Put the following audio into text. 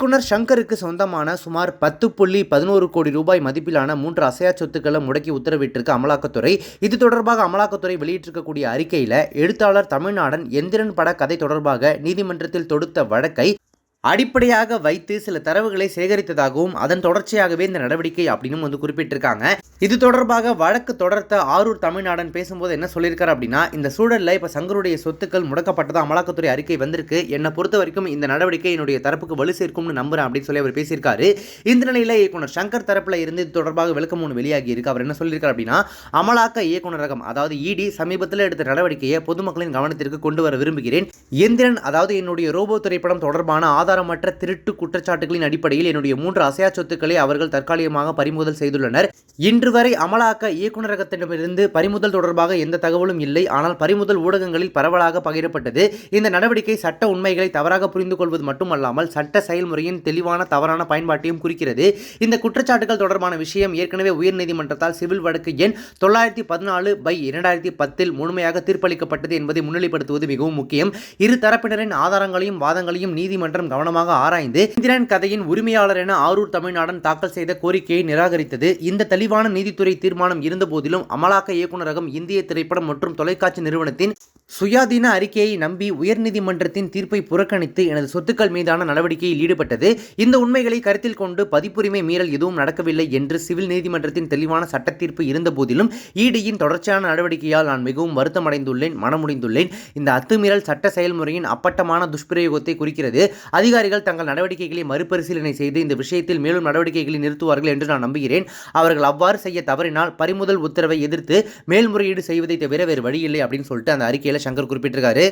இயக்குனர் சங்கருக்கு சொந்தமான சுமார் பத்து புள்ளி பதினோரு கோடி ரூபாய் மதிப்பிலான மூன்று அசையா சொத்துக்களை முடக்கி உத்தரவிட்டிருக்கு அமலாக்கத்துறை. இது தொடர்பாக அமலாக்கத்துறை வெளியிட்டிருக்கக்கூடிய அறிக்கையில் எழுத்தாளர் தமிழ்நாடன் எந்திரன் பட கதை தொடர்பாக நீதிமன்றத்தில் தொடுத்த வழக்கை அடிப்படையாக வைத்து சில தரவுகளை சேகரித்ததாகவும் அதன் தொடர்ச்சியாகவே இந்த நடவடிக்கை அப்படின்னு வந்து குறிப்பிட்டிருக்காங்க. இது தொடர்பாக வழக்கு தொடர்த்த ஆரூர் தமிழ்நாடன் பேசும்போது என்ன சொல்லியிருக்காரு அப்படின்னா இந்த சூழலில் இப்போ சங்கருடைய சொத்துக்கள் முடக்கப்பட்டதாக அமலாக்கத்துறை அறிக்கை வந்திருக்கு. என்னை பொறுத்த வரைக்கும் இந்த நடவடிக்கை என்னுடைய தரப்புக்கு வலு சேர்க்கும்னு நம்புறேன் அப்படின்னு சொல்லி அவர் பேசியிருக்காரு. இந்த நிலையில் இயக்குனர் சங்கர் தரப்பில் இருந்து இது தொடர்பாக விளக்கம் ஒன்று வெளியாகி இருக்கு அவர் என்ன சொல்லியிருக்காரு அப்படின்னா அமலாக்க இயக்குனரகம் அதாவது இடி சமீபத்தில் எடுத்த நடவடிக்கையை பொதுமக்களின் கவனத்திற்கு கொண்டு வர விரும்புகிறேன். எந்திரன் அதாவது என்னுடைய ரோபோ திரைப்படம் தொடர்பான ஆதாரமற்ற திருட்டு குற்றச்சாட்டுகளின் அடிப்படையில் என்னுடைய மூன்று அசையா சொத்துக்களை அவர்கள் தற்காலிகமாக பறிமுதல் செய்துள்ளனர். இன்று வரை அமலாக்க இயக்குநரகத்திடமிருந்து பறிமுதல் தொடர்பாக எந்த தகவலும் இல்லை. ஆனால் பறிமுதல் ஊடகங்களில் பரவலாக பகிரப்பட்டது. இந்த நடவடிக்கை சட்ட உண்மைகளை தவறாக புரிந்து கொள்வது மட்டுமல்லாமல் சட்ட செயல்முறையின் தெளிவான தவறான பயன்பாட்டையும் குறிக்கிறது. இந்த குற்றச்சாட்டுகள் தொடர்பான விஷயம் ஏற்கனவே உயர்நீதிமன்றத்தால் சிவில் வழக்கு எண் தொள்ளாயிரத்தி பதினாலு பை இரண்டாயிரத்தி பத்தில் முழுமையாக தீர்ப்பளிக்கப்பட்டது என்பதை முன்னிலைப்படுத்துவது மிகவும் முக்கியம். இரு தரப்பினரின் ஆதாரங்களையும் வாதங்களையும் நீதிமன்றம் கவனமாக ஆராய்ந்து இந்திரன் கதையின் உரிமையாளர் என ஆரூர் தமிழ்நாடன் தாக்கல் செய்த கோரிக்கையை நிராகரித்தது. இந்த தெளிவான நீதித்துறை தீர்மானம் இருந்தபோதிலும் அமலாக்க இயக்குநரகம் இந்திய திரைப்படம் மற்றும் தொலைக்காட்சி நிறுவனத்தின் சுயாதீன அறிக்கையை நம்பி உயர்நீதிமன்றத்தின் தீர்ப்பை புறக்கணித்து எனது சொத்துக்கள் மீதான நடவடிக்கையில் ஈடுபட்டது. இந்த உண்மைகளை கருத்தில் கொண்டு பதிப்புரிமை மீறல் எதுவும் நடக்கவில்லை என்று சிவில் நீதிமன்றத்தின் தெளிவான சட்ட தீர்ப்பு இருந்தபோதிலும் இடியின் தொடர்ச்சியான நடவடிக்கையால் நான் மிகவும் வருத்தமடைந்துள்ளேன் மனமுடிந்துள்ளேன். இந்த அத்துமீறல் சட்ட செயல்முறையின் அப்பட்டமான துஷ்பிரயோகத்தை குறிக்கிறது. அதிகாரிகள் தங்கள் நடவடிக்கைகளை மறுபரிசீலனை செய்து இந்த விஷயத்தில் மேலும் நடவடிக்கைகளை நிறுத்துவார்கள் என்று நான் நம்புகிறேன். அவர்கள் அவ்வாறு செய்ய தவறினால் பறிமுதல் உத்தரவை எதிர்த்து மேல்முறையீடு செய்வதை தவிர வேறு வழியில்லை அப்படின்னு சொல்லிட்டு அந்த அறிக்கையில் சங்கர் குறிப்பிட்டிருக்காரு.